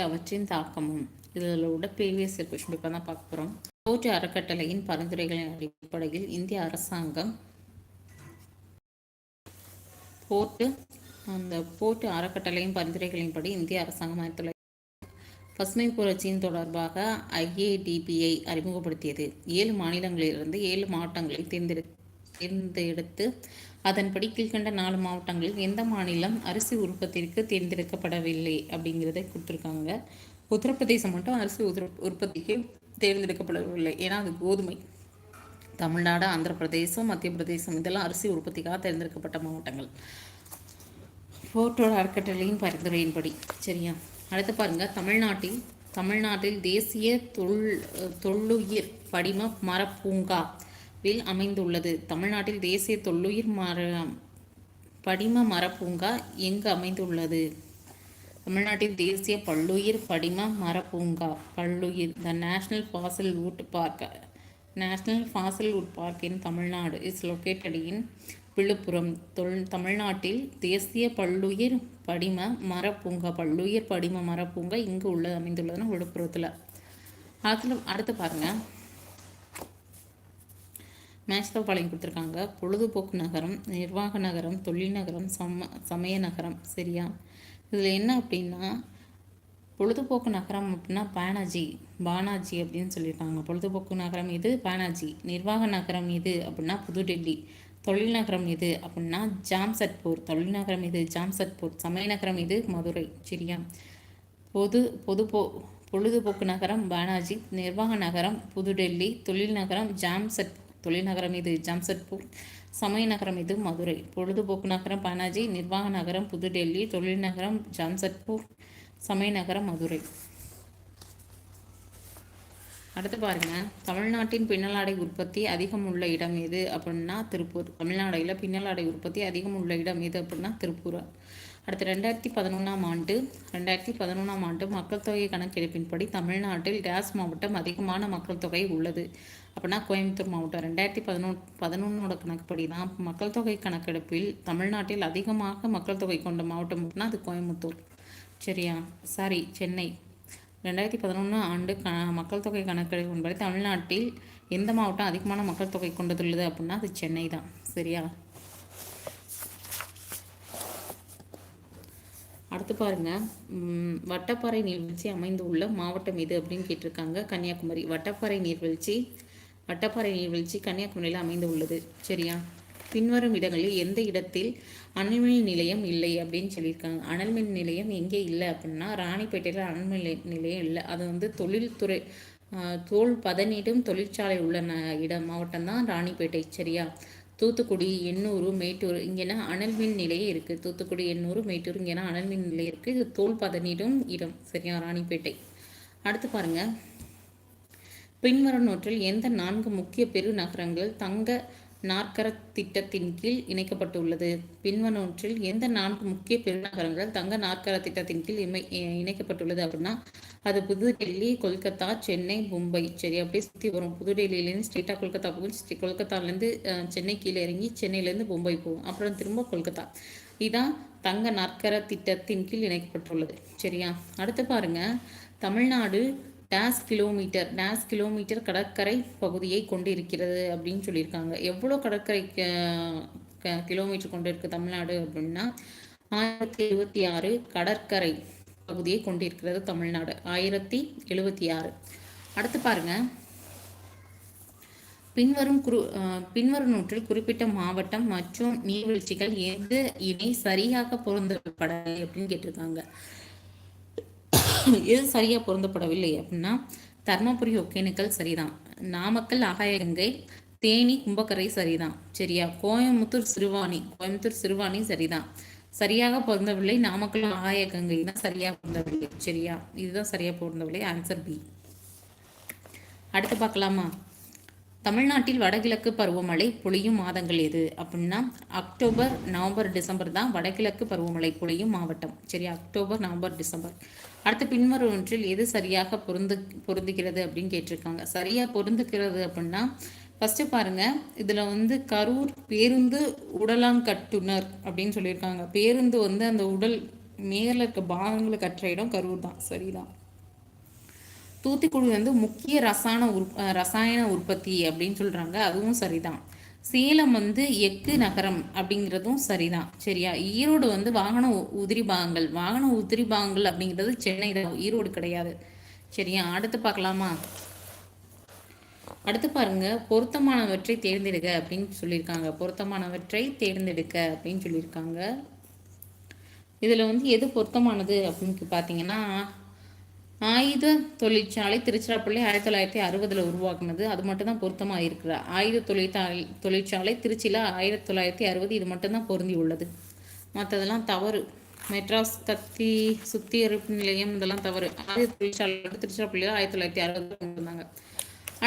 அவற்றின் தாக்கமும் இதில் உள்ள ப்ரீவியஸ் கொஷின் பேப்பர் தான் பார்க்க போகிறோம் போர்ட்டு அறக்கட்டளையின் பரிந்துரைகளின் அடிப்படையில் இந்திய அரசாங்கம் போட்டு அந்த போட்டு அறக்கட்டளையின் பரிந்துரைகளின்படி இந்திய அரசாங்கம் ஆயிரத்தி தொள்ளாயிரத்தி பசுமை புரட்சியின் தொடர்பாக ஐஏடிபிஐ அறிமுகப்படுத்தியது. ஏழு மாநிலங்களிலிருந்து ஏழு மாவட்டங்களை தேர்ந்தெடு தேர்ந்தெடுத்து அதன்படி கீழ்கண்ட நாலு மாவட்டங்களில் எந்த மாநிலம் அரிசி உற்பத்திற்கு தேர்ந்தெடுக்கப்படவில்லை அப்படிங்கிறத கொடுத்துருக்காங்க. உத்தரப்பிரதேசம் மட்டும் அரிசி உதிர உற்பத்திக்கு தேர்ந்தெடுக்கப்படவில்லை. ஏன்னா அது கோதுமை. தமிழ்நாடு ஆந்திர பிரதேசம் மத்திய பிரதேசம் இதெல்லாம் அரிசி உற்பத்திக்காக தேர்ந்தெடுக்கப்பட்ட மாவட்டங்கள். போர்ட்டோட அறக்கட்டளையின் பரிந்துரையின்படி. சரியா? அடுத்து பாருங்கள் தமிழ்நாட்டில் தமிழ்நாட்டில் தேசிய தொல் தொல்லுயிர் படிம மரப்பூங்கா. வில் அமைந்துள்ளது. தமிழ்நாட்டில் தேசிய தொல்லுயிர் மர படிம மரப்பூங்கா எங்கு அமைந்துள்ளது? தமிழ்நாட்டில் தேசிய பல்லுயிர் படிம மரப்பூங்கா பல்லுயிர் the national fossil wood park national fossil wood park in Tamil Nadu. Is located in Villupuram. தொல் தமிழ்நாட்டில் தேசிய பல்லுயிர் படிம மரப்பூங்கா பல்லுயிர் படிம மரப்பூங்கா இங்கு உள்ளது அமைந்துள்ளதுன்னா விழுப்புரத்தில். அதில் அடுத்து பாருங்கள் மேட்ச் பாளையம் கொடுத்துருக்காங்க. பொழுதுபோக்கு நகரம் நிர்வாக நகரம் தொழில் நகரம் சம சமய நகரம். சரியா? இதில் என்ன அப்படின்னா பொழுதுபோக்கு நகரம் அப்படின்னா பானாஜி பானாஜி அப்படின்னு சொல்லியிருக்காங்க. பொழுதுபோக்கு நகரம் இது பானாஜி. நிர்வாக நகரம் இது அப்படின்னா புதுடெல்லி. தொழில் நகரம் இது அப்படின்னா ஜாம்சட்பூர். தொழில் நகரம் இது ஜாம்சட்பூர். சமய நகரம் இது மதுரை. சரியா? பொது பொது போ பொழுதுபோக்கு நகரம் பானாஜி. நிர்வாக நகரம் புதுடெல்லி. தொழில் நகரம் ஜாம்சட் தொழில் நகரம் இது ஜம்சட்பூர் சமய நகரம் இது மதுரை பொழுதுபோக்கு நகரம் பானாஜி நிர்வாக நகரம் புதுடெல்லி தொழில் நகரம் ஜாம்சட்பூர் சமய நகரம் மதுரை. அடுத்து பாருங்க. தமிழ்நாட்டின் பின்னலாடை உற்பத்தி அதிகம் உள்ள இடம் எது அப்படின்னா திருப்பூர். தமிழ்நாடையில் பின்னலாடை உற்பத்தி அதிகம் உள்ள இடம் எது அப்படின்னா திருப்பூர். அடுத்து ரெண்டாயிரத்தி பதினொன்றாம் ஆண்டு ரெண்டாயிரத்தி பதினொன்றாம் ஆண்டு மக்கள் தொகை கணக்கெடுப்பின்படி தமிழ்நாட்டில் டேஸ் மாவட்டம் அதிகமான மக்கள் தொகை உள்ளது. அப்படின்னா கோயம்புத்தூர் மாவட்டம். ரெண்டாயிரத்தி பதினொன்று பதினொன்னோட கணக்குப்படி தான் மக்கள் தொகை கணக்கெடுப்பில் தமிழ்நாட்டில் அதிகமாக மக்கள் தொகை கொண்ட மாவட்டம் அப்படின்னா அது கோயம்புத்தூர். சரியா? சாரி சென்னை. ரெண்டாயிரத்தி பதினொன்று ஆண்டு க மக்கள் தொகை கணக்கெடுப்பின்படி தமிழ்நாட்டில் எந்த மாவட்டம் அதிகமான மக்கள் தொகை கொண்டதுள்ளது அப்படின்னா அது சென்னை தான் சரியா? அடுத்து பாருங்க. வட்டப்பாறை நீர்வீழ்ச்சி அமைந்துள்ள மாவட்டம் எது அப்படின்னு கேட்டிருக்காங்க. கன்னியாகுமரி. வட்டப்பாறை நீர்வீழ்ச்சி வட்டப்பாறை நீர்வீழ்ச்சி கன்னியாகுமரியில் அமைந்து உள்ளது. சரியா? பின்வரும் இடங்களில் எந்த இடத்தில் அனல்மின் நிலையம் இல்லை அப்படின்னு சொல்லியிருக்காங்க. அனல்மின் நிலையம் எங்கே இல்லை அப்படின்னா ராணிப்பேட்டையில் அனல்மின் நிலையம் இல்லை. அது வந்து தொழில்துறை தோல் பதனிடும் தொழிற்சாலை உள்ள இடம். மாவட்டம் தான் ராணிப்பேட்டை. சரியா? தூத்துக்குடி எண்ணூறு மேட்டூர் இங்கேனா அனல்மின் நிலையம் இருக்குது தூத்துக்குடி எண்ணூறு மேட்டூர் இங்கேனா அனல்மின் நிலையம் இருக்குது இது தோல் பதனிடும் இடம். சரியா? ராணிப்பேட்டை. அடுத்து பாருங்கள் பின்வரும் நூற்றில் எந்த நான்கு முக்கிய பெருநகரங்கள் தங்க நாற்கர திட்டத்தின் கீழ் இணைக்கப்பட்டுள்ளது? பின்வனொன்றில் எந்த நான்கு முக்கிய பெருநகரங்கள் தங்க நாற்கர திட்டத்தின் கீழ் இமை இணைக்கப்பட்டுள்ளது அப்படின்னா அது புதுடெல்லி கொல்கத்தா சென்னை மும்பை. சரி அப்படியே சுற்றி வரும். புதுடெல்லியிலேருந்து ஸ்ட்ரெயிட்டாக கொல்கத்தா போகும். கொல்கத்தாலேருந்து சென்னை கீழே இறங்கி சென்னையிலேருந்து மும்பை போகும். அப்புறம் திரும்ப கொல்கத்தா. இதான் தங்க நாற்கர திட்டத்தின் கீழ் இணைக்கப்பட்டுள்ளது. சரியா? அடுத்து பாருங்க. தமிழ்நாடு டேஸ் கிலோமீட்டர் டேஸ் கிலோமீட்டர் கடற்கரை பகுதியை கொண்டிருக்கிறது அப்படின்னு சொல்லியிருக்காங்க. எவ்வளோ கடற்கரை கிலோமீட்டர் கொண்டிருக்கு தமிழ்நாடு அப்படின்னா ஆயிரத்தி எழுபத்தி ஆறு கடற்கரை பகுதியை கொண்டிருக்கிறது தமிழ்நாடு. ஆயிரத்தி எழுபத்தி ஆறு. அடுத்து பாருங்க. பின்வரும் குரு பின்வரும் நூற்றில் குறிப்பிட்ட மாவட்டம் மற்றும் நீர்வீழ்ச்சிகள் எந்த இணை சரியாக பொருந்தப்பட அப்படின்னு கேட்டிருக்காங்க. எது சரியாக பொருந்தப்படவில்லை அப்படின்னா தர்மபுரி ஒகேனக்கல் சரிதான். நாமக்கல் ஆகாயகங்கை தேனி கும்பக்கரை சரிதான். சரியா? கோயம்புத்தூர் சிறுவாணி. கோயம்புத்தூர் சிறுவாணி சரிதான். சரியாக பொருந்தவில்லை. நாமக்கல் ஆகாயகங்கை தான் சரியாக பொருந்தவில்லை. சரியா? இதுதான் சரியாக பொருந்தவில்லை. ஆன்சர் பி அடுத்து பார்க்கலாமா? தமிழ்நாட்டில் வடகிழக்கு பருவமழை பொழியும் மாதங்கள் எது? அப்படின்னா அக்டோபர் நவம்பர் டிசம்பர் தான் வடகிழக்கு பருவமழை பொழியும் மாவட்டம். சரி அக்டோபர் நவம்பர் டிசம்பர். அடுத்து பின்வரும் ஒன்றில் எது சரியாக பொருந்து பொருந்துகிறது அப்படின்னு கேட்டிருக்காங்க. சரியாக பொருந்துக்கிறது அப்படின்னா ஃபஸ்ட்டு பாருங்கள் இதில் வந்து கரூர் பேருந்து உடலாங்கட்டுனர் அப்படின்னு சொல்லியிருக்காங்க. பேருந்து வந்து அந்த உடல் மேலே இருக்க பாகங்களை கற்ற இடம் கரூர் தான். சரிதான். தூத்துக்குடி வந்து முக்கிய ரசாயன உற் ரசாயன உற்பத்தி அப்படின்னு சொல்கிறாங்க அதுவும் சரிதான். சேலம் வந்து எக்கு நகரம் அப்படிங்கிறதும் சரிதான். சரியா? ஈரோடு வந்து வாகன உதிரி பாகங்கள். வாகன உதிரி பாகங்கள் அப்படிங்கிறது சென்னை தான். ஈரோடு கிடையாது. சரியா? அடுத்து பார்க்கலாமா? அடுத்து பாருங்க. பொருத்தமானவற்றை தேர்ந்தெடுக்க அப்படின்னு சொல்லியிருக்காங்க. பொருத்தமானவற்றை தேர்ந்தெடுக்க அப்படின்னு சொல்லியிருக்காங்க. இதில் வந்து எது பொருத்தமானது அப்படின்னு பார்த்தீங்கன்னா ஆயுத தொழிற்சாலை திருச்சிராப்பள்ளி ஆயிரத்தி தொள்ளாயிரத்தி அறுபதில் உருவாக்குனது. அது மட்டும் தான் பொருத்தமாக இருக்கிற ஆயுத தொழிற்சாலை தொழிற்சாலை திருச்சியில் ஆயிரத்தி தொள்ளாயிரத்தி அறுபது இது மட்டும்தான் பொருந்தி உள்ளது. மற்றதெல்லாம் தவறு. மெட்ராஸ் கத்தி சுத்திகரிப்பு நிலையம் இதெல்லாம் தவறு. ஆயுத தொழிற்சாலை திருச்சிராப்பள்ளியில் ஆயிரத்தி தொள்ளாயிரத்தி அறுபது இருந்தாங்க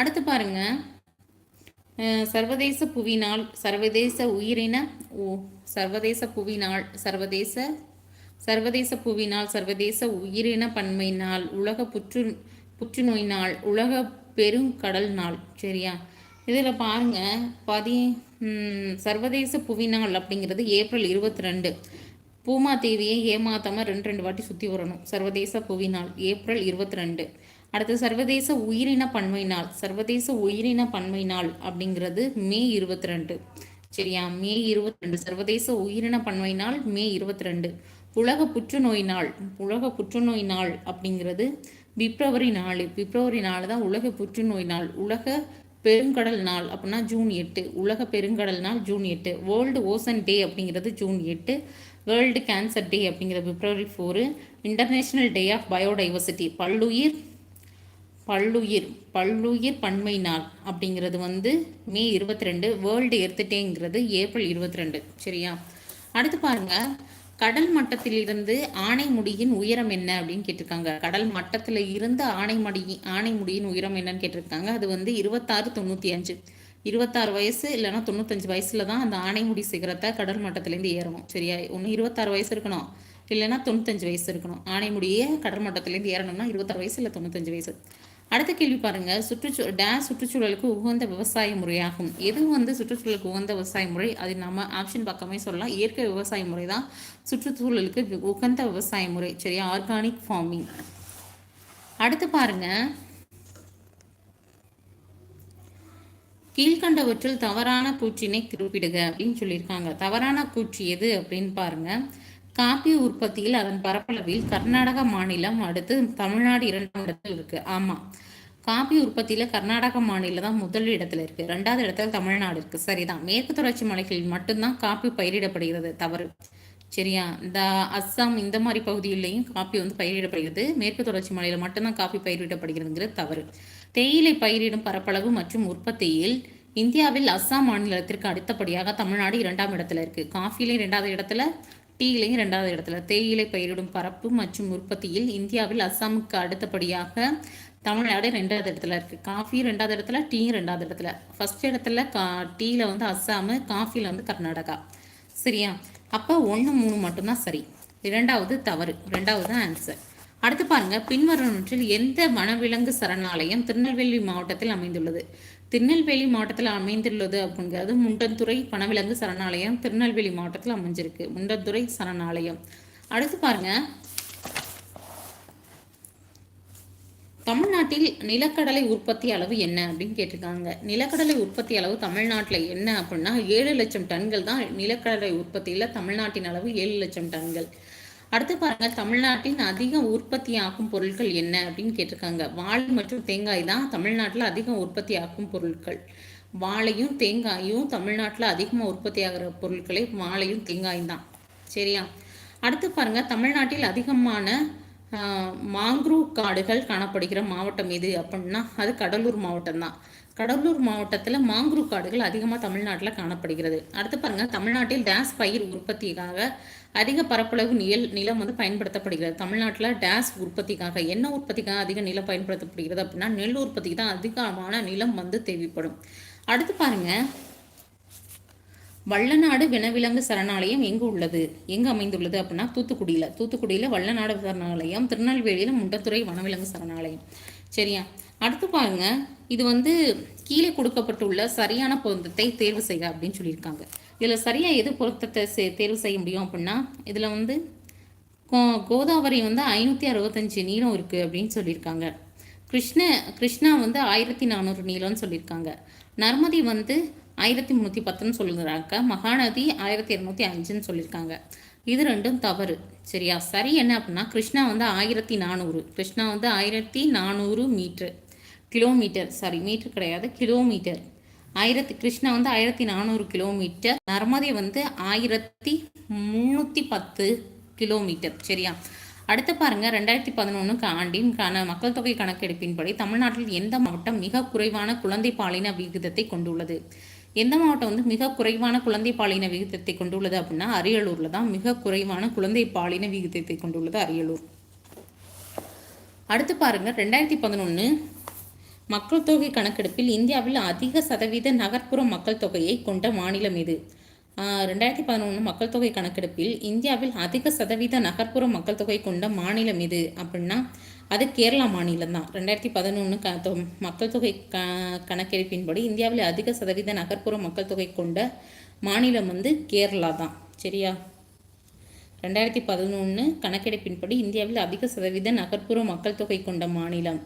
அடுத்து பாருங்க. சர்வதேச புவி நாள் சர்வதேச உயிரின சர்வதேச புவி நாள் சர்வதேச சர்வதேச புவி நாள் சர்வதேச உயிரின பன்மை நாள் உலக புற்று புற்றுநோய் நாள் உலக பெருங்கடல் நாள். சரியா? இதில் பாருங்க பதி சர்வதேச புவி நாள் அப்படிங்கிறது ஏப்ரல் இருபத்தி ரெண்டு பூமா தேவியை ஏமாத்தாமல் ரெண்டு ரெண்டு வாட்டி சுற்றி வரணும். சர்வதேச புவி நாள் ஏப்ரல் இருபத்தி ரெண்டு அடுத்து சர்வதேச உயிரின பன்மை நாள் சர்வதேச உயிரின பன்மை நாள் அப்படிங்கிறது மே இருபத்தி ரெண்டு சரியா? மே இருபத்தி ரெண்டு சர்வதேச உயிரின பன்மை நாள் மே இருபத்தி ரெண்டு உலக புற்றுநோய் நாள் உலக புற்றுநோய் நாள் அப்படிங்கிறது பிப்ரவரி நாலு. பிப்ரவரி நாலு தான் உலக புற்றுநோய் நாள். உலக பெருங்கடல் நாள் அப்படின்னா ஜூன் எட்டு. உலக பெருங்கடல் நாள் ஜூன் எட்டு. வேர்ல்டு ஓசன் டே அப்படிங்கிறது ஜூன் எட்டு. வேர்ல்டு கேன்சர் டே அப்படிங்கிறது February four international day of biodiversity பல்லுயிர் பல்லுயிர் பல்லுயிர் பன்மை நாள் அப்படிங்கிறது வந்து மே இருபத்தி ரெண்டு. வேர்ல்டு எர்த்டேங்கிறது ஏப்ரல் இருபத்தி ரெண்டு. சரியா? அடுத்து பாருங்கள் கடல் மட்டத்திலிருந்து ஆனைமுடியின் உயரம் என்ன அப்படின்னு கேட்டிருக்காங்க. கடல் மட்டத்தில் இருந்து ஆனைமடி ஆனைமுடியின் உயரம் என்னன்னு கேட்டிருக்காங்க. அது வந்து இருபத்தாறு தொண்ணூற்றி அஞ்சு. இருபத்தாறு வயசு இல்லைன்னா தொண்ணூத்தஞ்சு வயசில் தான் அந்த ஆனைமுடி சிகரத்தை கடல் மட்டத்துலேருந்து ஏறணும். சரியா? ஒன்று இருபத்தாறு வயசு இருக்கணும். இல்லைன்னா தொண்ணூத்தஞ்சு வயசு இருக்கணும். ஆனைமுடியே கடல் மட்டத்துலேருந்து ஏறணும்னா இருபத்தாறு வயசு இல்லை தொண்ணூத்தஞ்சு வயசு. அடுத்த கேள்வி பாருங்க. சுற்றுச்சூ டேஸ் சுற்றுச்சூழலுக்கு உகந்த விவசாய முறையாகும். எது வந்து சுற்றுச்சூழலுக்கு உகந்த விவசாய முறை? அது நம்ம ஆப்ஷன் பக்கமே சொல்லலாம். இயற்கை விவசாய முறை தான் சுற்றுச்சூழலுக்கு உகந்த விவசாய முறை. சரியா? ஆர்கானிக் ஃபார்மிங் அடுத்து பாருங்க. கீழ்கண்டவற்றில் தவறான கூற்றினை குறிப்பிடுக அப்படின்னு சொல்லியிருக்காங்க. தவறான கூற்று எது அப்படின்னு பாருங்கள் காப்பி உற்பத்தியில் அதன் பரப்பளவில் கர்நாடக மாநிலம் அடுத்து தமிழ்நாடு இரண்டாம் இடத்தில் இருக்கு. ஆமா. காபி உற்பத்தியில் கர்நாடக மாநிலம் தான் முதல் இடத்துல இருக்கு. ரெண்டாவது இடத்துல தமிழ்நாடு இருக்கு. சரிதான். மேற்கு தொடர்ச்சி மலைகளில் மட்டும்தான் காப்பி பயிரிடப்படுகிறது. தவறு. சரியா? இந்த அஸ்ஸாம் இந்த மாதிரி பகுதியிலையும் காப்பி வந்து பயிரிடப்படுகிறது. மேற்கு தொடர்ச்சி மலையில் மட்டும்தான் காப்பி பயிரிடப்படுகிறதுங்கிறது தவறு. தேயிலை பயிரிடும் பரப்பளவு மற்றும் உற்பத்தியில் இந்தியாவில் அஸ்ஸாம் மாநிலத்திற்கு அடுத்தபடியாக தமிழ்நாடு இரண்டாம் இடத்துல இருக்கு. காஃபிலையும் இரண்டாவது இடத்துல டீயிலையும் ரெண்டாவது இடத்துல. தேயிலை பயிரிடும் பரப்பு மற்றும் உற்பத்தியில் இந்தியாவில் அஸ்ஸாமுக்கு அடுத்தபடியாக தமிழ்நாடு ரெண்டாவது இடத்துல இருக்குது காஃபி ரெண்டாவது இடத்துல டீயும் ரெண்டாவது இடத்துல. ஃபர்ஸ்ட் இடத்துல கா டீயில் வந்து அஸ்ஸாமு காஃபியில் வந்து கர்நாடகா. சரியா? அப்போ ஒன்று மூணு மட்டும்தான் சரி. இரண்டாவது தவறு. ரெண்டாவது தான் ஆன்சர் அடுத்து பாருங்க பின்வருவற்றில் எந்த வனவிலங்கு சரணாலயம் திருநெல்வேலி மாவட்டத்தில் அமைந்துள்ளது? திருநெல்வேலி மாவட்டத்தில் அமைந்துள்ளது அப்படிங்கிறது முண்டந்துறை வனவிலங்கு சரணாலயம் திருநெல்வேலி மாவட்டத்தில் அமைஞ்சிருக்கு. முண்டந்துறை சரணாலயம். அடுத்து பாருங்க தமிழ்நாட்டில் நிலக்கடலை உற்பத்தி அளவு என்ன அப்படின்னு கேட்டிருக்காங்க. நிலக்கடலை உற்பத்தி அளவு தமிழ்நாட்டில் என்ன அப்படின்னா ஏழு லட்சம் டன்கள் தான் நிலக்கடலை உற்பத்தியில் தமிழ்நாட்டின் அளவு ஏழு லட்சம் டன்கள். அடுத்து பாருங்க தமிழ்நாட்டின் அதிக உற்பத்தி ஆகும் பொருட்கள் என்ன அப்படின்னு கேட்டிருக்காங்க. வாழை மற்றும் தேங்காய் தான் தமிழ்நாட்டில் அதிகம் உற்பத்தி ஆகும் பொருட்கள் வாழையும் தேங்காயும் தமிழ்நாட்டில் அதிகமாக உற்பத்தி ஆகிற பொருட்களே வாழையும் தேங்காயும் தான். சரியா? அடுத்து பாருங்க தமிழ்நாட்டில் அதிகமான மாங்க்ரூவ் காடுகள் காணப்படுகிற மாவட்டம் எது அப்படின்னா அது கடலூர் மாவட்டம் தான். கடலூர் மாவட்டத்தில் மாங்குரு காடுகள் அதிகமாக தமிழ்நாட்டில் காணப்படுகிறது. அடுத்து பாருங்கள் தமிழ்நாட்டில் டேஸ் பயிர் உற்பத்திக்காக அதிக பரப்பளவு நில நிலம் வந்து பயன்படுத்தப்படுகிறது. தமிழ்நாட்டில் டேஸ் உற்பத்திக்காக என்ன உற்பத்திக்காக அதிக நிலம் பயன்படுத்தப்படுகிறது அப்படின்னா நெல் உற்பத்திக்கு தான் அதிகமான நிலம் வந்து தேவைப்படும். அடுத்து பாருங்க வள்ளநாடு வினவிலங்கு சரணாலயம் எங்கு உள்ளது? எங்கு அமைந்துள்ளது அப்படின்னா தூத்துக்குடியில். தூத்துக்குடியில் வள்ளநாடு சரணாலயம் திருநெல்வேலியில் முண்டத்துறை வனவிலங்கு சரணாலயம். சரியா? அடுத்து பாருங்கள் இது வந்து கீழே கொடுக்கப்பட்டுள்ள சரியான பொருத்தத்தை தேர்வு செய்க அப்படின்னு சொல்லியிருக்காங்க. இதில் சரியாக எது பொருத்தத்தை தேர்வு செய்ய முடியும் அப்படின்னா இதில் வந்து கோ- கோதாவரி வந்து ஐநூற்றி அறுபத்தஞ்சு நீளம் இருக்குது அப்படின்னு சொல்லியிருக்காங்க. கிருஷ்ண கிருஷ்ணா வந்து ஆயிரத்தி நானூறு நீளம்னு சொல்லியிருக்காங்க. நர்மதி வந்து ஆயிரத்தி முந்நூற்றி பத்துன்னு சொல்லுறாங்க மகாநதி ஆயிரத்தி இரநூத்தி அஞ்சுன்னு சொல்லியிருக்காங்க. இது ரெண்டும் தவறு. சரியா? சரி என்ன அப்படின்னா கிருஷ்ணா வந்து ஆயிரத்தி நானூறு. கிருஷ்ணா வந்து ஆயிரத்தி நானூறு மீட்ரு. கிலோமீட்டர் சாரி மீட்டர் கிடையாது கிலோமீட்டர். ஆயிரத்தி கிருஷ்ணா வந்து ஆயிரத்தி நானூறு கிலோமீட்டர். நர்மதை வந்து ஆயிரத்தி முந்நூற்றி பத்து கிலோமீட்டர் சரியா? அடுத்து பாருங்க ரெண்டாயிரத்தி பதினொன்றுக்கு ஆண்டின் கன மக்கள் தொகை கணக்கெடுப்பின்படி தமிழ்நாட்டில் எந்த மாவட்டம் மிக குறைவான குழந்தை பாலின விகிதத்தை கொண்டுள்ளது? எந்த மாவட்டம் வந்து மிக குறைவான குழந்தை பாலின விகிதத்தை கொண்டுள்ளது அப்படின்னா அரியலூரில் தான் மிக குறைவான குழந்தை பாலின விகிதத்தை கொண்டுள்ளது அரியலூர். அடுத்து பாருங்க ரெண்டாயிரத்தி பதினொன்று மக்கள் தொகை கணக்கெடுப்பில் இந்தியாவில் அதிக சதவீத நகர்ப்புற மக்கள் தொகையை கொண்ட மாநிலம் இது. ரெண்டாயிரத்தி பதினொன்று மக்கள் தொகை கணக்கெடுப்பில் இந்தியாவில் அதிக சதவீத நகர்ப்புற மக்கள் தொகை கொண்ட மாநிலம் இது அப்படின்னா அது கேரளா மாநிலம் தான். ரெண்டாயிரத்தி பதினொன்று க தொ- மக்கள் தொகை க கணக்கெடுப்பின்படி இந்தியாவில் அதிக சதவீத நகர்ப்புற மக்கள் தொகை கொண்ட மாநிலம் வந்து கேரளா தான். சரியா? ரெண்டாயிரத்தி பதினொன்று கணக்கெடுப்பின்படி இந்தியாவில் அதிக சதவீத நகர்ப்புற மக்கள் தொகை கொண்ட மாநிலம்.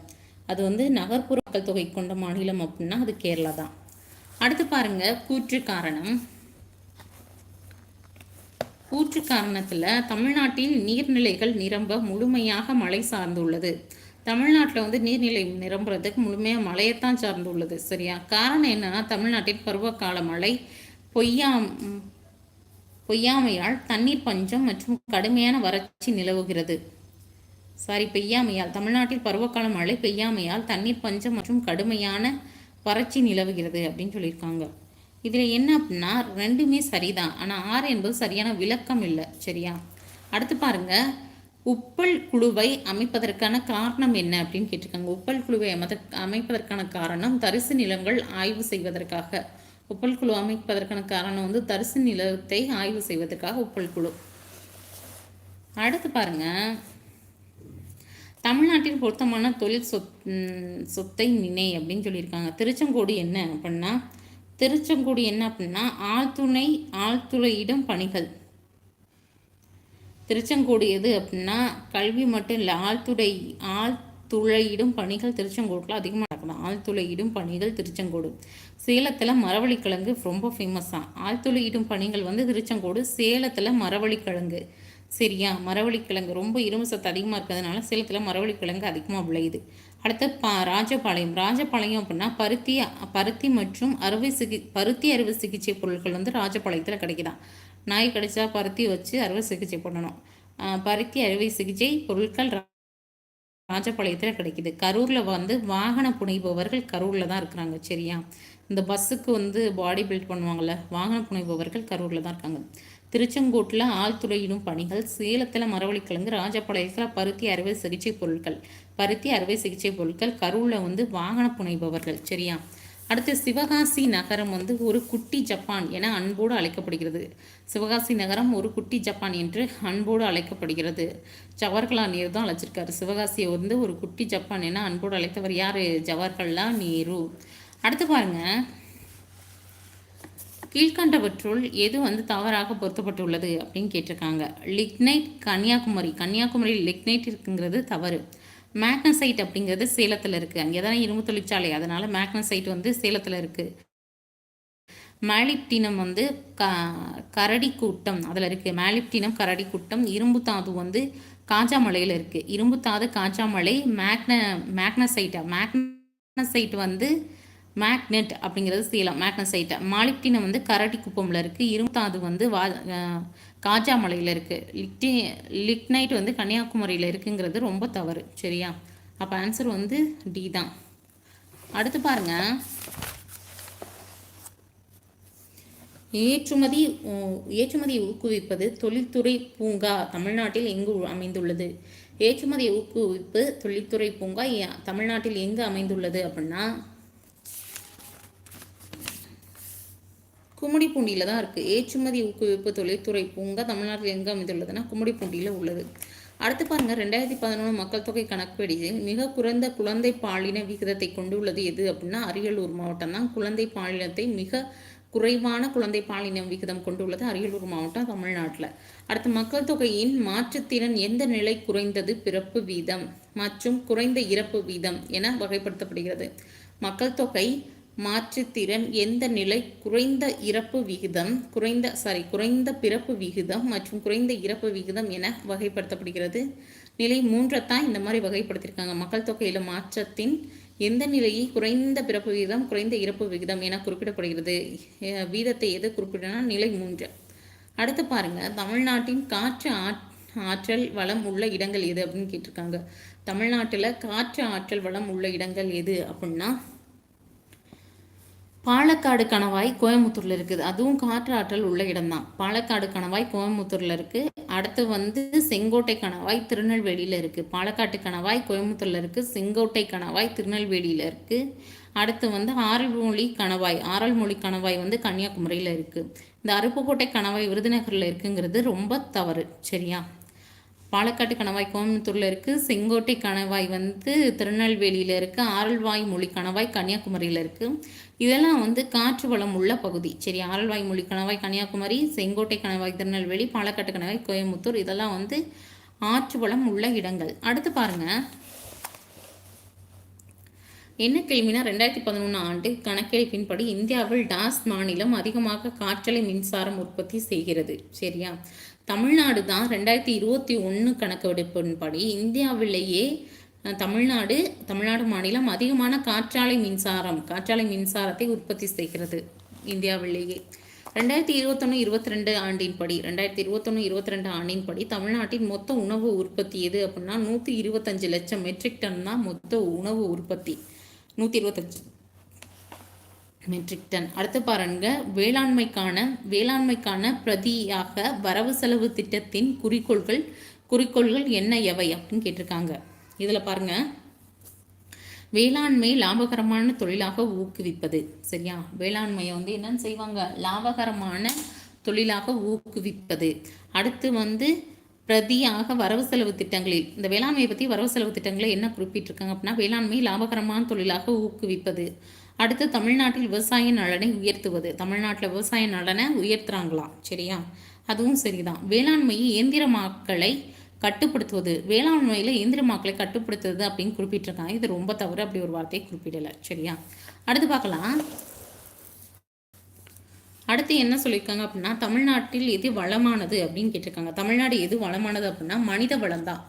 அது வந்து நகர்ப்புற மக்கள் தொகை கொண்ட மாநிலம் அப்படின்னா அது கேரளா தான். அடுத்து பாருங்க கூற்று காரணம். கூற்று காரணத்தில் தமிழ்நாட்டில் நீர்நிலைகள் நிரம்ப முழுமையாக மழை சார்ந்துள்ளது. தமிழ்நாட்டில் வந்து நீர்நிலை நிரம்புறதுக்கு முழுமையாக மழையைத்தான் சார்ந்துள்ளது சரியா? காரணம் என்னன்னா தமிழ்நாட்டில் பருவகால மழை பொய்யாம் பொய்யாமையால் தண்ணீர் பஞ்சம் மற்றும் கடுமையான வறட்சி நிலவுகிறது. சாரி பெய்யாமையால் தமிழ்நாட்டில் பருவகால மழை பெய்யாமையால் தண்ணீர் பஞ்சம் மற்றும் கடுமையான வறட்சி நிலவுகிறது அப்படின்னு சொல்லியிருக்காங்க. இதில் என்ன அப்படின்னா ரெண்டுமே சரிதான். ஆனால் ஆறு என்பது சரியான விளக்கம் இல்லை. சரியா? அடுத்து பாருங்க. உப்பல் குழுவை அமைப்பதற்கான காரணம் என்ன அப்படின்னு கேட்டிருக்காங்க. உப்பல் குழுவை அமைத அமைப்பதற்கான காரணம் தரிசு நிலங்கள் ஆய்வு செய்வதற்காக. உப்பல் குழு அமைப்பதற்கான காரணம் வந்து தரிசு நிலத்தை ஆய்வு செய்வதற்காக உப்பல் குழு. அடுத்து பாருங்க. தமிழ்நாட்டில் பொருத்தமான தொழில் சொத் சொத்தை நினை அப்படின்னு சொல்லியிருக்காங்க. திருச்செங்கோடு என்ன அப்படின்னா திருச்செங்கோடு என்ன அப்படின்னா ஆழ்துணை ஆழ்துறையிடும் பணிகள். திருச்செங்கோடு எது அப்படின்னா கல்வி மட்டும் இல்லை ஆழ்துறை ஆழ்துளையிடும் பணிகள் திருச்செங்கோட்டில் அதிகமாக நடக்கணும் ஆழ்துளையிடும் பணிகள் திருச்செங்கோடு. சேலத்தில் மரவள்ளிக்கிழங்கு ரொம்ப ஃபேமஸாக ஆழ்துளையிடும் பணிகள் வந்து திருச்செங்கோடு சேலத்தில் மரவள்ளிக்கிழங்கு. சரியா மரவள்ளிக்கிழங்கு ரொம்ப இரும்பு சத்து அதிகமாக இருக்கிறதுனால சேலத்தில் மரவள்ளிக்கிழங்கு அதிகமாக விளையுது. அடுத்து பா ராஜபாளையம். ராஜபாளையம் அப்படின்னா பருத்தி பருத்தி மற்றும் அறுவை சிகி பருத்தி அறுவை சிகிச்சை பொருட்கள் வந்து ராஜபாளையத்தில் கிடைக்குதான். நாய் கடிச்சா பருத்தி வச்சு அறுவை சிகிச்சை பண்ணணும். ஆஹ் பருத்தி அறுவை சிகிச்சை பொருட்கள் ராஜபாளையத்தில் கிடைக்குது. கரூரில் வந்து வாகன புனைபவர்கள் கரூரில் தான் இருக்கிறாங்க. சரியா? இந்த பஸ்ஸுக்கு வந்து பாடி பில்ட் பண்ணுவாங்கள்ல வாகன புனைபவர்கள் கரூரில் தான் இருக்காங்க. திருச்செங்கோட்டில் ஆழ்துறையிடும் பணிகள் சேலத்தில் மரவள்ளிக்கிழங்கு ராஜபாளையத்தில் பருத்தி அறுவை சிகிச்சை பொருட்கள் பருத்தி அறுவை சிகிச்சை பொருட்கள் கரூரில் வந்து வாகன புனைபவர்கள் சரியா? அடுத்து சிவகாசி நகரம் வந்து ஒரு குட்டி ஜப்பான் என அன்போடு அழைக்கப்படுகிறது. சிவகாசி நகரம் ஒரு குட்டி ஜப்பான் என்று அன்போடு அழைக்கப்படுகிறது. ஜவஹர்லால் நேரு தான் அழைச்சிருக்காரு. சிவகாசியை வந்து ஒரு குட்டி ஜப்பான் என அன்போடு அழைத்தவர் யார்? ஜவஹர்லால் நேரு. அடுத்து பாருங்க. கீழ்கண்டவற்றுள் எது வந்து தவறாக பொருத்தப்பட்டுள்ளது அப்படின்னு கேட்டிருக்காங்க. லிக்னைட் கன்னியாகுமரி. கன்னியாகுமரியில் லிக்னைட் இருக்குங்கிறது தவறு. மேக்னசைட் அப்படிங்கிறது சேலத்தில் இருக்குது அங்கே தானே இரும்பு தொழிற்சாலை. அதனால் மேக்னசைட் வந்து சேலத்தில் இருக்குது மேலிப்டினம் வந்து க கரடி கூட்டம் அதில் இருக்குது மேலிப்டினம் கரடி கூட்டம் இரும்பு தாது வந்து காஞ்சாமலையில் இருக்குது இரும்பு தாது காஞ்சாமலை மேக்ன மேக்னசைட்டா. மேக்னசைட் வந்து மேக்னெட் அப்படிங்கிறது சேலம் மேக்னசைட்டை மாலிப்டினம் வந்து கரடி குப்பமில் இருக்குது இரும்பு வந்து வா காஜாமலையில் இருக்குது லிக்டி லிக்னைட் வந்து கன்னியாகுமரியில் இருக்குங்கிறது ரொம்ப தவறு. சரியா? அப்போ ஆன்சர் வந்து டி தான். அடுத்து பாருங்க. ஏற்றுமதி ஏற்றுமதியை ஊக்குவிப்பது தொழில்துறை பூங்கா தமிழ்நாட்டில் எங்கு அமைந்துள்ளது? ஏற்றுமதியை ஊக்குவிப்பு தொழில்துறை பூங்கா எ- தமிழ்நாட்டில் எங்கு அமைந்துள்ளது அப்படின்னா கும்மிடிப்பூண்டியில் தான் இருக்குது ஏற்றுமதி ஊக்குவிப்பு தொழில்துறை பூங்கா தமிழ்நாட்டில் எங்கே அமைந்துள்ளதுன்னா கும்மிடிப்பூண்டியில் உள்ளது. அடுத்து பாருங்கள் ரெண்டாயிரத்தி பதினொன்று மக்கள் தொகை கணக்குப்படி மிக குறைந்த குழந்தை பாலின விகிதத்தை கொண்டுள்ளது எது அப்படின்னா அரியலூர் மாவட்டம் தான். குழந்தை பாலினத்தை மிக குறைவான குழந்தை பாலின விகிதம் கொண்டுள்ளது அரியலூர் மாவட்டம் தமிழ்நாட்டில். அடுத்து மக்கள் தொகையின் மாற்றுத்திறன் எந்த நிலை குறைந்தது பிறப்பு வீதம் மற்றும் குறைந்த இறப்பு வீதம் என வகைப்படுத்தப்படுகிறது. மக்கள் தொகை மாற்றுத்திறன் எந்த நிலை? குறைந்த இறப்பு விகிதம் குறைந்த சாரி குறைந்த பிறப்பு விகிதம் மற்றும் குறைந்த இறப்பு விகிதம் என வகைப்படுத்தப்படுகிறது. நிலை மூன்றைத்தான் இந்த மாதிரி வகைப்படுத்தியிருக்காங்க. மக்கள் தொகையில் மாற்றத்தின் எந்த நிலையை குறைந்த பிறப்பு விகிதம் குறைந்த இறப்பு விகிதம் என குறிப்பிடப்படுகிறது. வீதத்தை எது குறிப்பிடனா நிலை மூன்று. அடுத்து பாருங்க. தமிழ்நாட்டின் காற்று ஆற்றல் வளம் உள்ள இடங்கள் எது அப்படின்னு கேட்டிருக்காங்க. தமிழ்நாட்டில் காற்று ஆற்றல் வளம் உள்ள இடங்கள் எது அப்படின்னா பாலக்காடு கணவாய் கோயம்புத்தூரில் இருக்குது. அதுவும் காற்று ஆற்றல் உள்ள இடம்தான். பாலக்காடு கணவாய் கோயம்புத்தூரில் இருக்குது அடுத்து வந்து செங்கோட்டை கணவாய் திருநெல்வேலியில் இருக்குது பாலக்காட்டு கணவாய் கோயம்புத்தூரில் இருக்குது செங்கோட்டை கணவாய் திருநெல்வேலியில் இருக்குது அடுத்து வந்து ஆரல்மொழி கணவாய். ஆரல்மொழி கணவாய் வந்து கன்னியாகுமரியில் இருக்குது இந்த அருப்புக்கோட்டை கணவாய் விருதுநகரில் இருக்குங்கிறது ரொம்ப தவறு. சரியா? பாலக்காட்டு கணவாய் கோயம்புத்தூரில் இருக்குது செங்கோட்டை கணவாய் வந்து திருநெல்வேலியில் இருக்குது ஆரல்வாய் மொழி கணவாய் கன்னியாகுமரியில் இருக்குது இதெல்லாம் வந்து காற்று வளம் உள்ள பகுதி. சரி ஆரல்வாய் மொழி கணவாய் கன்னியாகுமரி செங்கோட்டை கணவாய் திருநெல்வேலி பாலக்காட்டு கணவாய் கோயம்புத்தூர் இதெல்லாம் வந்து ஆற்று வளம் உள்ள இடங்கள். அடுத்து பாருங்கள் என்ன கேள்வினா ரெண்டாயிரத்தி பதினொன்று ஆண்டு கணக்கெடுப்பின்படி இந்தியாவில் டாஸ் மாநிலம் அதிகமாக காற்றலை மின்சாரம் உற்பத்தி செய்கிறது. சரியா? தமிழ்நாடு தான் ரெண்டாயிரத்தி இருபத்தி ஒன்று கணக்கெடுப்பின்படி இந்தியாவிலேயே தமிழ்நாடு தமிழ்நாடு மாநிலம் அதிகமான காற்றாலை மின்சாரம் காற்றாலை மின்சாரத்தை உற்பத்தி செய்கிறது இந்தியாவிலேயே. ரெண்டாயிரத்தி இருபத்தொன்று இருபத்தி ரெண்டு ஆண்டின்படி ரெண்டாயிரத்தி இருபத்தொன்று இருபத்தி ரெண்டு ஆண்டின்படி தமிழ்நாட்டின் மொத்த உணவு உற்பத்தி எது அப்படின்னா நூற்றி இருபத்தஞ்சு லட்சம் மெட்ரிக் டன் தான் மொத்த உணவு உற்பத்தி. நூற்றி இருபத்தஞ்சு. மெட்ரிக் டன் அடுத்து பாருங்க வேளாண்மைக்கான வேளாண்மைக்கான பிரதியாக வரவு செலவு திட்டத்தின் குறிக்கோள்கள் குறிக்கோள்கள் என்ன எவை அப்படின்னு கேட்டிருக்காங்க. இதில் பாருங்க வேளாண்மை லாபகரமான தொழிலாக ஊக்குவிப்பது. சரியா? வேளாண்மையை வந்து என்னன்னு செய்வாங்க? லாபகரமான தொழிலாக ஊக்குவிப்பது. அடுத்து வந்து பிரதியாக வரவு செலவு திட்டங்களில் இந்த வேளாண்மையை பற்றி வரவு செலவு திட்டங்களை என்ன குறிப்பிட்டிருக்காங்க அப்படின்னா வேளாண்மை லாபகரமான தொழிலாக ஊக்குவிப்பது. அடுத்து தமிழ்நாட்டில் விவசாய நலனை உயர்த்துவது. தமிழ்நாட்டில் விவசாய நலனை உயர்த்துறாங்களாம் சரியா? அதுவும் சரிதான். வேளாண்மையை இயந்திரமாக்களை கட்டுப்படுத்துவது. வேளாண்மையில் இயந்திரமாக்களை கட்டுப்படுத்துவது அப்படின்னு குறிப்பிட்டிருக்காங்க. இது ரொம்ப தவறு. அப்படி ஒரு வார்த்தையை குறிப்பிடலை. சரியா? அடுத்து பார்க்கலாம். அடுத்து என்ன சொல்லியிருக்காங்க அப்படின்னா தமிழ்நாட்டில் எது வளமானது அப்படின்னு கேட்டிருக்காங்க. தமிழ்நாடு எது வளமானது அப்படின்னா மனித வளம் தான்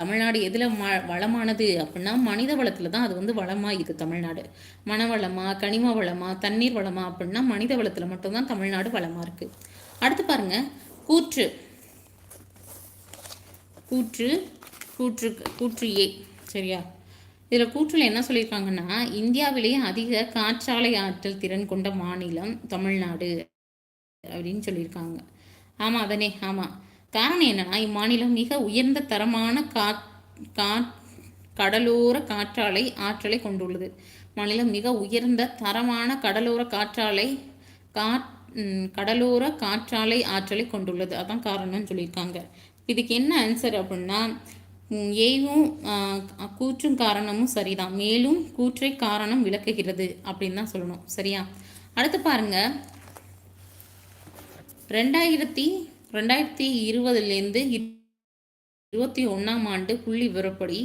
தமிழ்நாடு எதில் ம வளமானது அப்படின்னா மனித வளத்தில் தான் அது வந்து வளமாக இருக்குது தமிழ்நாடு. மனவளமா கனிம வளமா தண்ணீர் வளமா அப்படின்னா மனித வளத்தில் மட்டும்தான் தமிழ்நாடு வளமாக இருக்குது அடுத்து பாருங்க கூற்று. கூற்று கூற்று கூற்று ஏ சரியா? இதில் கூற்றில் என்ன சொல்லியிருக்காங்கன்னா இந்தியாவிலேயே அதிக காற்றாலை ஆற்றல் திறன் கொண்ட மாநிலம் தமிழ்நாடு அப்படின்னு சொல்லியிருக்காங்க. ஆமாம் அதனே ஆமாம் காரணம் என்னன்னா இம்மாநிலம் மிக உயர்ந்த தரமான கா கா கடலோர காற்றாலை ஆற்றலை கொண்டுள்ளது. மாநிலம் மிக உயர்ந்த தரமான கடலோர காற்றாலை கா கடலோர காற்றாலை ஆற்றலை கொண்டுள்ளது. அதான் காரணம்னு சொல்லியிருக்காங்க. இதுக்கு என்ன ஆன்சர் அப்படின்னா ஏவும் கூற்றும் காரணமும் சரிதான். மேலும் கூற்றை காரணம் விளக்குகிறது அப்படின்னு தான் சொல்லணும். சரியா? அடுத்து பாருங்க. ரெண்டாயிரத்தி ரெண்டாயிரத்தி இருபதுலேருந்து இருபத்தி ஒன்றாம் ஆண்டு புள்ளி விவரப்படி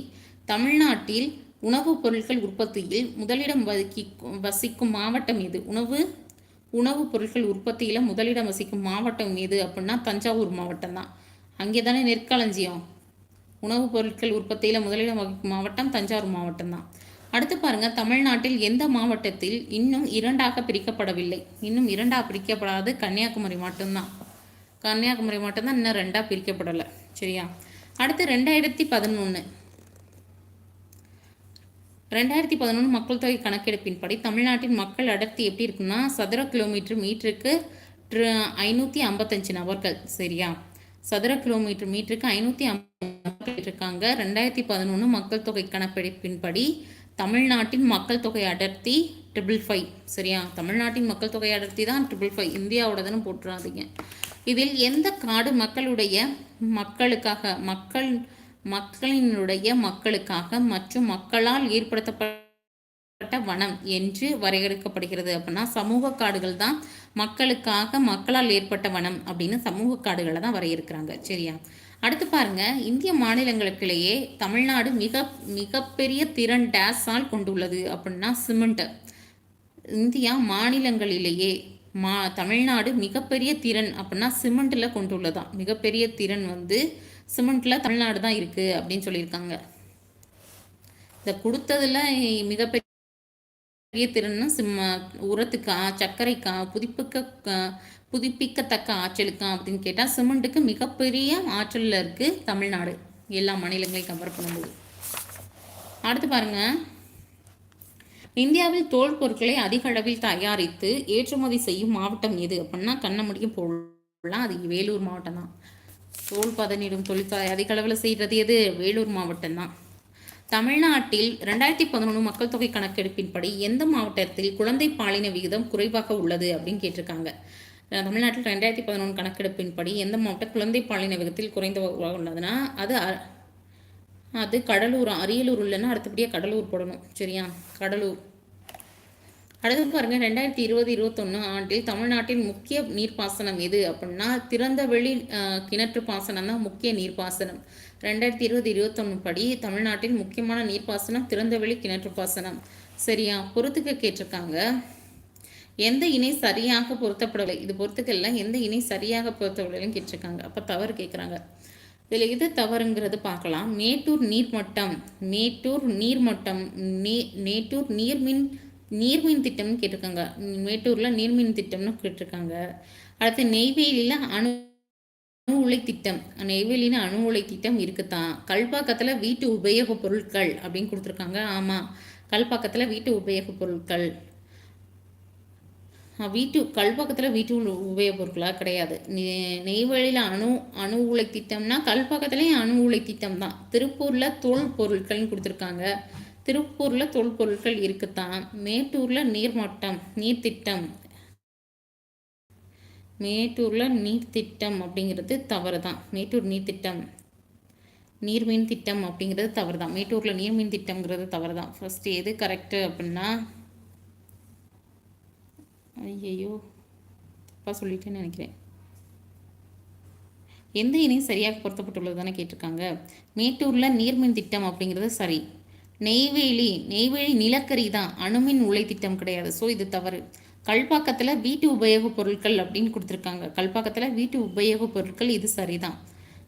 தமிழ்நாட்டில் உணவுப் பொருட்கள் உற்பத்தியில் முதலிடம் வகி வசிக்கும் மாவட்டம் எது? உணவு உணவுப் பொருட்கள் உற்பத்தியில் முதலிடம் வசிக்கும் மாவட்டம் எது அப்படின்னா தஞ்சாவூர் மாவட்டம் தான். அங்கே தானே நெற்களஞ்சியம். உணவுப் பொருட்கள் உற்பத்தியில் முதலிடம் வகிக்கும் மாவட்டம் தஞ்சாவூர் மாவட்டம் தான். அடுத்து பாருங்க தமிழ்நாட்டில் எந்த மாவட்டத்தில் இன்னும் இரண்டாக பிரிக்கப்படவில்லை? இன்னும் இரண்டாக பிரிக்கப்படாது கன்னியாகுமரி மட்டும்தான். கன்னியாகுமரி மட்டும்தான் இன்னும் ரெண்டாக பிரிக்கப்படலை. சரியா? அடுத்து ரெண்டாயிரத்தி பதினொன்று ரெண்டாயிரத்தி பதினொன்று மக்கள் தொகை கணக்கெடுப்பின்படி தமிழ்நாட்டின் மக்கள் அடர்த்தி எப்படி இருக்குன்னா சதுர கிலோமீட்டர் மீட்டருக்கு ஐநூற்றி ஐம்பத்தஞ்சு நபர்கள். சரியா? சதுர கிலோமீட்டர் மீட்டருக்கு ஐநூற்றி ஐம்பது இருக்காங்க. ரெண்டாயிரத்தி பதினொன்று மக்கள் தொகை கணக்கெடுப்பின்படி தமிழ்நாட்டின் மக்கள் தொகை அடர்த்தி ட்ரிபிள் ஃபைவ். சரியா? தமிழ்நாட்டின் மக்கள் தொகை அடர்த்தி தான் ட்ரிபிள் ஃபைவ். இந்தியாவோடதுன்னு போட்டுறாதீங்க. இதில் எந்த காடு மக்களுடைய மக்களுக்காக மக்கள் மக்களினுடைய மக்களுக்காக மற்றும் மக்களால் ஏற்படுத்தப்பட்ட வனம் என்று வரையறுக்கப்படுகிறது அப்படின்னா சமூக காடுகள் தான் மக்களுக்காக மக்களால் ஏற்பட்ட வனம் அப்படின்னு சமூக காடுகளை தான் வரையறுக்கிறாங்க. சரியா? அடுத்து பாருங்க இந்திய மாநிலங்களுக்கிடையே தமிழ்நாடு மிக மிகப்பெரிய திறன் டேஸால் கொண்டுள்ளது அப்படின்னா சிமெண்ட். இந்தியா மாநிலங்களிலேயே மா தமிழ்நாடு மிகப்பெரிய திறன் அப்படின்னா சிமெண்ட்டில் கொண்டுள்ளதான். மிகப்பெரிய திறன் வந்து சிமெண்ட்டில் தமிழ்நாடு தான் இருக்குது அப்படின்னு சொல்லியிருக்காங்க. இந்த கொடுத்ததில் மிகப்பெரிய பெரிய திறன்னு சிம்ம உரத்துக்கா சர்க்கரைக்கா புதுப்பிக்க புதுப்பிக்கத்தக்க ஆற்றலுக்கா அப்படின்னு கேட்டால் சிமெண்ட்டுக்கு மிகப்பெரிய ஆற்றலில் இருக்குது தமிழ்நாடு. எல்லா மாநிலங்களையும் கம்பேர் பண்ணும்போது. அடுத்து பாருங்கள் இந்தியாவில் தோல் பொருட்களை அதிக அளவில் தயாரித்து ஏற்றுமதி செய்யும் மாவட்டம் எது அப்படின்னா கண்ணமுடியும் போடலாம் அது வேலூர் மாவட்டம் தான். தோல் பதனிடும் தொழிற்சாலை அதிக அளவில் செய்கிறது எது? வேலூர் மாவட்டம் தான். தமிழ்நாட்டில் ரெண்டாயிரத்தி பதினொன்று மக்கள் தொகை கணக்கெடுப்பின்படி எந்த மாவட்டத்தில் குழந்தை பாலின விகிதம் குறைவாக உள்ளது அப்படின்னு கேட்டிருக்காங்க. தமிழ்நாட்டில் ரெண்டாயிரத்தி பதினொன்று கணக்கெடுப்பின்படி எந்த மாவட்டம் குழந்தை பாலின விகிதத்தில் குறைந்த உள்ளதுன்னா அது அது கடலூர் அரியலூர் இல்லைன்னா அடுத்தபடியாக கடலூர் போடணும். சரியா? கடலூர். அடுத்து பாருங்க ரெண்டாயிரத்தி இருபது இருபத்தொன்னு ஆண்டில் தமிழ்நாட்டின் முக்கிய நீர்ப்பாசனம் எது அப்படின்னா திறந்தவெளி கிணற்று பாசனம் தான் முக்கிய நீர்ப்பாசனம். ரெண்டாயிரத்தி இருபது இருபத்தொன்னு படி தமிழ்நாட்டின் முக்கியமான நீர்ப்பாசனம் திறந்தவெளி கிணற்று பாசனம். சரியா? பொறுத்துக்க கேட்டிருக்காங்க. எந்த இணை சரியாக பொருத்தப்படவில்லை இது பொறுத்துக்கல்ல எந்த இணை சரியாக பொருத்தப்படலைன்னு கேட்டிருக்காங்க. அப்போ தவறு கேட்குறாங்க. இதில் எது தவறுங்கிறது பார்க்கலாம். மேட்டூர் நீர்மட்டம். மேட்டூர் நீர்மட்டம். நே மேட்டூர் நீர்மின் நீர்மின் திட்டம்னு கேட்டிருக்காங்க. மேட்டூரில் நீர்மின் திட்டம்னு கேட்டிருக்காங்க. அடுத்து நெய்வேலியில் அணு அணு உலை திட்டம். நெய்வேலின்னு அணு உலை திட்டம் இருக்குதான். கல்பாக்கத்தில் வீட்டு உபயோக பொருட்கள் அப்படின்னு கொடுத்துருக்காங்க. ஆமாம் கல்பாக்கத்தில் வீட்டு உபயோக பொருட்கள். வீட்டு கல்பாக்கத்தில் வீட்டு உபயோக பொருட்களாக கிடையாது. நெய்வேலியில் அணு அணு உலை திட்டம்னா கல்பாக்கத்துலேயும் அணு உலை திட்டம் தான். திருப்பூரில் தோல் பொருட்கள்னு கொடுத்துருக்காங்க. திருப்பூரில் தோல் பொருட்கள் இருக்குத்தான். மேட்டூரில் நீர்மட்டம் நீர்த்திட்டம் மேட்டூரில் நீர்த்திட்டம் அப்படிங்கிறது தவறு தான் மேட்டூர் நீர் திட்டம் நீர்மின் திட்டம் அப்படிங்கிறது தவறு தான் மேட்டூரில் நீர்மின் திட்டம்ங்கிறது தவறு தான் ஃபஸ்ட்டு எது கரெக்டு அப்படின்னா ஐயையோ தப்பாக சொல்லிட்டேன்னு நினைக்கிறேன் எந்த இணையும் சரியாக பொருத்தப்பட்டுள்ளது தானே கேட்டிருக்காங்க? மேட்டூரில் நீர்மின் திட்டம் அப்படிங்கிறது சரி. நெய்வேலி நெய்வேலி நிலக்கரி தான் அணுமின் உலை திட்டம் கிடையாது. ஸோ இது தவறு. கல்பாக்கத்தில் வீட்டு உபயோகப் பொருட்கள் அப்படின்னு கொடுத்துருக்காங்க. கல்பாக்கத்தில் வீட்டு உபயோகப் பொருட்கள் இது சரிதான்.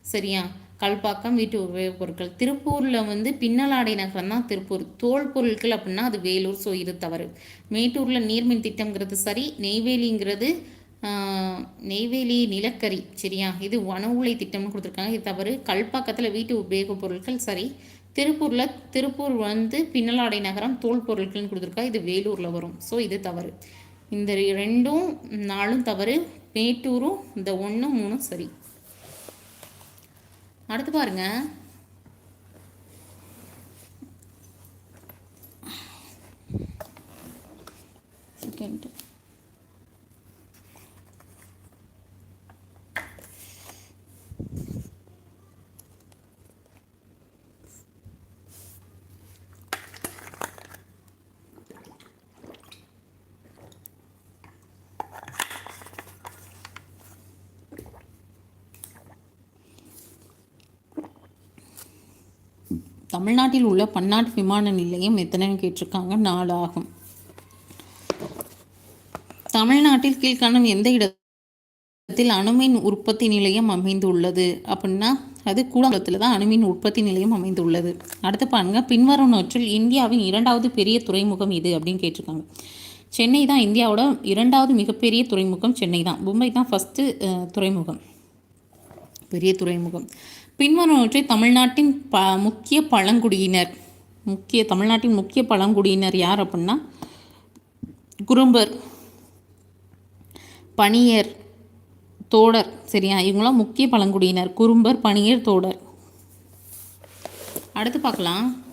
சரியா? கல்பாக்கம் வீட்டு உபயோகப் பொருட்கள். திருப்பூரில் வந்து பின்னலாடை நகரம் தான் திருப்பூர். தோல் பொருட்கள் அப்படின்னா அது வேலூர் ஸோ இது தவறு. மேட்டூரில் நீர்மின் திட்டங்கிறது சரி நெய்வேலிங்கிறது நெய்வேலி நிலக்கரி சரியா? இது வன உலை திட்டம்னு கொடுத்துருக்காங்க இது தவறு. கல்பாக்கத்தில் வீட்டு உபயோகப் பொருட்கள் சரி. திருப்பூரில் திருப்பூர் வந்து பின்னலாடை நகரம் தோல் பொருட்கள்னு கொடுத்துருக்கா இது வேலூரில் வரும். ஸோ இது தவறு. இந்த ரெண்டும் நாளும் தவறு. மேட்டூரும் இந்த ஒன்றும் மூணும் சரி. அடுத்து பாருங்க. செகண்ட் தமிழ்நாட்டில் உள்ள பன்னாட்டு விமான நிலையம் எத்தனைன்னு கேட்டிருக்காங்க? நாலு ஆகும் தமிழ்நாட்டில் கீழ்காணும் எந்த இடத்தில் அணுமின் உற்பத்தி நிலையம் அமைந்துள்ளது? அப்படின்னா அது கூடங்குளத்தில் தான் அணுமின் உற்பத்தி நிலையம் அமைந்துள்ளது. அடுத்து பாருங்க. பின்வரும் நோற்றில் இந்தியாவின் இரண்டாவது பெரிய துறைமுகம் இது அப்படின்னு கேட்டிருக்காங்க. சென்னை தான் இந்தியாவோட இரண்டாவது மிகப்பெரிய துறைமுகம். சென்னை தான். மும்பை தான் ஃபஸ்ட்டு துறைமுகம். பெரிய துறைமுகம். பின்வருவற்றை தமிழ்நாட்டின் ப முக்கிய பழங்குடியினர். முக்கிய தமிழ்நாட்டின் முக்கிய பழங்குடியினர் யார் அப்படின்னா குறும்பர் பணியர் தோடர் சரியா? இவங்களாம் முக்கிய பழங்குடியினர். குறும்பர் பணியர் தோடர். அடுத்து பார்க்கலாம்.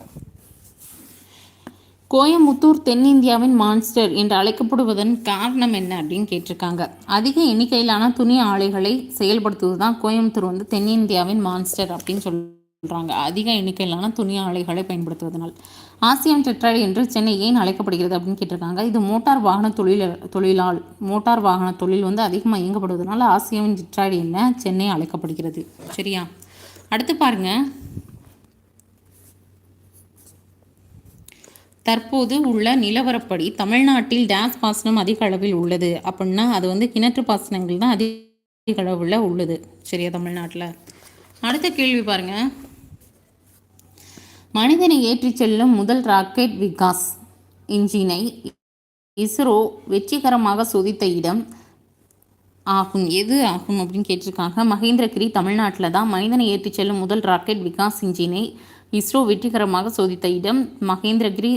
கோயமுத்தூர் தென்னிந்தியாவின் மான்ஸ்டர் என்று அழைக்கப்படுவதன் காரணம் என்ன அப்படின்னு கேட்டிருக்காங்க. அதிக எண்ணிக்கையிலான துணி ஆலைகளை செயல்படுத்துவது தான் கோயம்புத்தூர் வந்து தென்னிந்தியாவின் மான்ஸ்டர் அப்படின்னு சொல்கிறாங்க அதிக எண்ணிக்கையிலான துணி ஆலைகளை பயன்படுத்துவதனால். ஆசியம் டெட்ராய்டு என்று சென்னை ஏன் அழைக்கப்படுகிறது அப்படின்னு கேட்டிருக்காங்க. இது மோட்டார் வாகன தொழில் தொழிலால் மோட்டார் வாகன தொழில் வந்து அதிகமாக இயங்கப்படுவதனால் ஆசியாவின் டெட்ராய்டு என்ன? சென்னை அழைக்கப்படுகிறது. சரியா? அடுத்து பாருங்கள் தற்போது உள்ள நிலவரப்படி தமிழ்நாட்டில் டேஸ் பாசனம் அதிக அளவில் உள்ளது அப்படின்னா அது வந்து கிணற்று பாசனங்கள் தான் அதிக அளவில் உள்ளது. சரியா தமிழ்நாட்டில்? அடுத்த கேள்வி பாருங்க. மனிதனை ஏற்றிச் செல்லும் முதல் ராக்கெட் விகாஸ் இன்ஜினை இஸ்ரோ வெற்றிகரமாக சோதித்த இடம் ஆகும். எது ஆகும் அப்படின்னு கேட்டிருக்காங்க. மகேந்திரகிரி தமிழ்நாட்டில் தான் மனிதனை ஏற்றிச் செல்லும் முதல் ராக்கெட் விகாஸ் இன்ஜினை இஸ்ரோ வெற்றிகரமாக சோதித்த இடம் மகேந்திரகிரி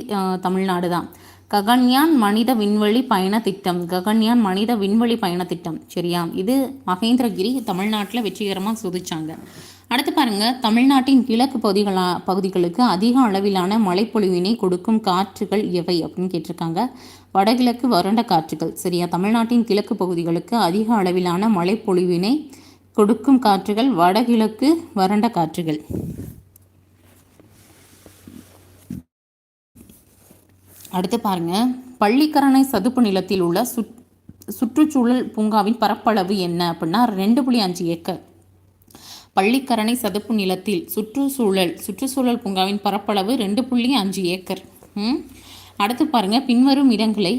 தமிழ்நாடு தான் ககன்யான் மனித விண்வெளி பயண திட்டம். ககன்யான் மனித விண்வெளி பயண திட்டம். சரியா? இது மகேந்திரகிரி தமிழ்நாட்டில் வெற்றிகரமாக சோதிச்சாங்க. அடுத்து பாருங்க தமிழ்நாட்டின் கிழக்கு பகுதிகளா பகுதிகளுக்கு அதிக அளவிலான மழைப்பொழிவினை கொடுக்கும் காற்றுகள் எவை அப்படின்னு கேட்டிருக்காங்க. வடகிழக்கு வறண்ட காற்றுகள். சரியா? தமிழ்நாட்டின் கிழக்கு பகுதிகளுக்கு அதிக அளவிலான மழைப்பொழிவினை கொடுக்கும் காற்றுகள் வடகிழக்கு வறண்ட காற்றுகள். அடுத்து பாருங்கள் பள்ளிக்கரணை சதுப்பு நிலத்தில் உள்ள சுற் சுற்றுச்சூழல் பூங்காவின் பரப்பளவு என்ன அப்படின்னா ரெண்டு புள்ளி அஞ்சு ஏக்கர். பள்ளிக்கரணை சதுப்பு நிலத்தில் சுற்றுச்சூழல் சுற்றுச்சூழல் பூங்காவின் பரப்பளவு ரெண்டு புள்ளி அஞ்சு ஏக்கர். அடுத்து பாருங்கள் பின்வரும் இடங்களை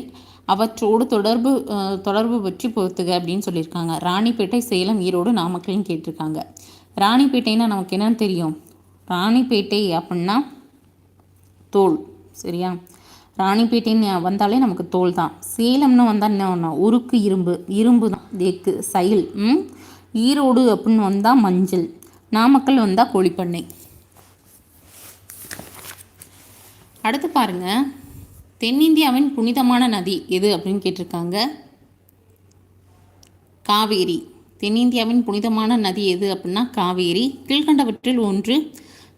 அவற்றோடு தொடர்பு தொடர்பு பற்றி பொறுத்துக அப்படின்னு சொல்லியிருக்காங்க ராணிப்பேட்டை சேலம் ஈரோடு நாமக்கல்னு கேட்டிருக்காங்க. ராணிப்பேட்டைன்னா நமக்கு என்னன்னு தெரியும்? ராணிப்பேட்டை அப்படின்னா தோல் சரியா? ராணிப்பேட்டைன்னு வந்தாலே நமக்கு தோல் தான் சேலம்னு வந்தால் என்ன ஒன்றா உருக்கு இரும்பு. இரும்பு தான் தேக்கு சைல் ஈரோடு அப்படின்னு வந்தால் மஞ்சள். நாமக்கல் வந்தால் கோழிப்பண்ணை. அடுத்து பாருங்க. தென்னிந்தியாவின் புனிதமான நதி எது அப்படின்னு கேட்டிருக்காங்க. காவேரி. தென்னிந்தியாவின் புனிதமான நதி எது அப்படின்னா காவேரி. கீழ்கண்டவற்றில் ஒன்று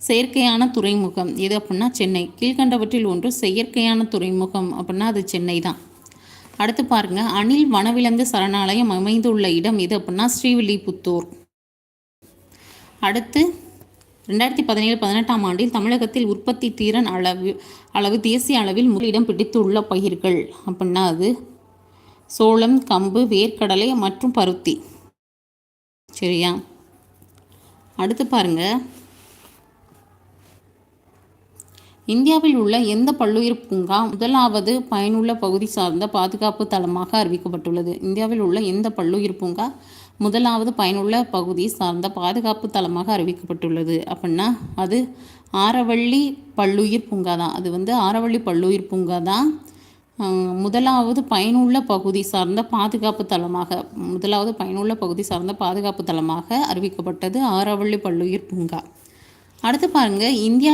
செயற்கையான துறைமுகம். எது அப்படின்னா சென்னை. கீழ்கண்டவற்றில் ஒன்று செயற்கையான துறைமுகம் அப்படின்னா அது சென்னை தான். அடுத்து பாருங்க அணில் வனவிலங்கு சரணாலயம் அமைந்துள்ள இடம் எது அப்படின்னா ஸ்ரீவில்லிபுத்தூர். அடுத்து ரெண்டாயிரத்தி பதினேழு பதினெட்டாம் ஆண்டில் தமிழகத்தில் உற்பத்தி திறன் அளவு அளவு தேசிய அளவில் முதலிடம் பிடித்துள்ள பயிர்கள் அப்படின்னா அது சோளம் கம்பு வேர்க்கடலை மற்றும் பருத்தி. சரியா? அடுத்து பாருங்கள் இந்தியாவில் உள்ள எந்த பல்லுயிர் பூங்கா முதலாவது பயனுள்ள பகுதி சார்ந்த பாதுகாப்பு தளமாக அறிவிக்கப்பட்டுள்ளது? இந்தியாவில் உள்ள எந்த பல்லுயிர் பூங்கா முதலாவது பயனுள்ள பகுதி சார்ந்த பாதுகாப்பு தளமாக அறிவிக்கப்பட்டுள்ளது? அப்படின்னா அது ஆரவள்ளி பல்லுயிர் பூங்கா தான். அது வந்து ஆரவள்ளி பல்லுயிர் பூங்கா தான். முதலாவது பயனுள்ள பகுதி சார்ந்த பாதுகாப்பு தளமாக முதலாவது பயனுள்ள பகுதி சார்ந்த பாதுகாப்பு தளமாக அறிவிக்கப்பட்டது ஆரவள்ளி பல்லுயிர் பூங்கா. அடுத்து பாருங்கள் இந்தியா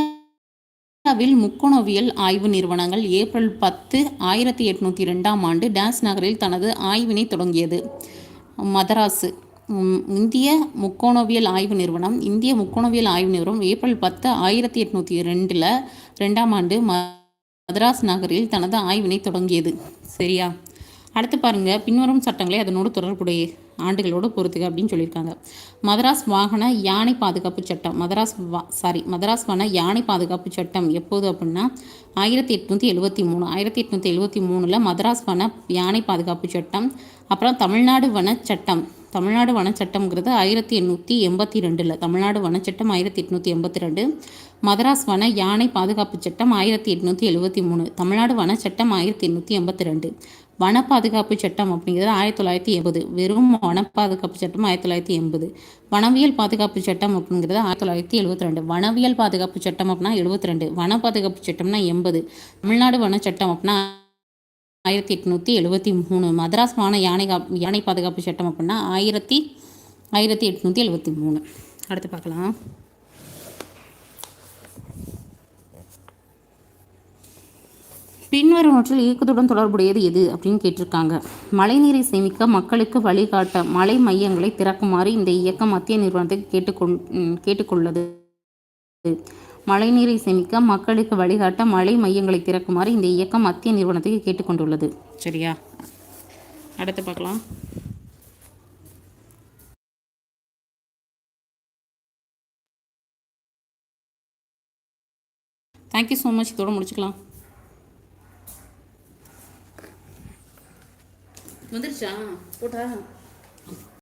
இந்தியாவில் முக்கோணவியல் ஆய்வு நிறுவனங்கள் ஏப்ரல் பத்து ஆயிரத்தி எட்நூற்றி ரெண்டாம் ஆண்டு டான்ஸ் நகரில் தனது ஆய்வினை தொடங்கியது. மதராசு இந்திய முக்கோணவியல் ஆய்வு நிறுவனம் இந்திய முக்கோணவியல் ஆய்வு நிறுவனம் ஏப்ரல் பத்து ஆயிரத்தி எட்நூற்றி ரெண்டில் ரெண்டாம் ஆண்டு மதராஸ் நகரில் தனது ஆய்வினை தொடங்கியது. சரியா? அடுத்து பாருங்கள் பின்வரும் சட்டங்களை அதனோடு தொடர்புடைய ஆண்டுகளோடு பொறுத்துக அப்படின்னு சொல்லியிருக்காங்க. மதராஸ் வாகன யானை பாதுகாப்பு சட்டம் மதராஸ் வா சாரி மதராஸ் வன யானை பாதுகாப்பு சட்டம் எப்போது அப்படின்னா ஆயிரத்தி எட்நூற்றி எழுபத்தி மூணு ஆயிரத்தி எட்நூற்றி எழுபத்தி மூணில் மதராஸ் வன யானை பாதுகாப்பு சட்டம் அப்புறம் தமிழ்நாடு வன சட்டம் தமிழ்நாடு வனச்சட்டம்ங்கிறது ஆயிரத்தி எண்ணூற்றி எண்பத்தி ரெண்டில் தமிழ்நாடு வனச்சட்டம் ஆயிரத்தி எட்நூற்றி எண்பத்தி ரெண்டு மதராஸ் வன யானை பாதுகாப்பு சட்டம் ஆயிரத்தி எட்நூற்றி எழுபத்தி மூணு தமிழ்நாடு வனச்சட்டம் ஆயிரத்தி எண்ணூற்றி எண்பத்தி ரெண்டு. வன பாதுகாப்பு சட்டம் அப்படிங்கிறது ஆயிரத்தி தொள்ளாயிரத்தி எண்பது. வெறும் வன பாதுகாப்பு சட்டம் ஆயிரத்தி தொள்ளாயிரத்தி எண்பது. வனவியல் பாதுகாப்பு சட்டம் அப்படிங்கிறது ஆயிரத்தி தொள்ளாயிரத்தி எழுபத்தி ரெண்டு வனவியல் பாதுகாப்பு சட்டம் அப்படின்னா எழுபத்தி ரெண்டு வன பாதுகாப்பு சட்டம்னா எண்பது. தமிழ்நாடு வன சட்டம் அப்படின்னா ஆயிரத்தி எட்நூற்றி எழுபத்தி மூணு. மதராஸ் வான யானை யானை பாதுகாப்பு சட்டம் அப்படின்னா ஆயிரத்தி ஆயிரத்தி எட்நூற்றி எழுபத்தி மூணு. அடுத்து பார்க்கலாம். பின்வருவற்றில் இயக்கத்துடன் தொடர்புடையது எது அப்படின்னு கேட்டிருக்காங்க. மழைநீரை சேமிக்க மக்களுக்கு வழிகாட்ட மழை மையங்களை திறக்குமாறு இந்த இயக்கம் மத்திய நிறுவனத்துக்கு கேட்டுக்கொள் கேட்டுக்கொள்ளது. மழைநீரை சேமிக்க மக்களுக்கு வழிகாட்ட மழை மையங்களை திறக்குமாறு இந்த இயக்கம் மத்திய நிறுவனத்துக்கு கேட்டுக்கொண்டுள்ளது. சரியா? அடுத்து பார்க்கலாம். தேங்க்யூ ஸோ மச் இதோட முடிச்சுக்கலாம். வந்துருச்சா போட்டா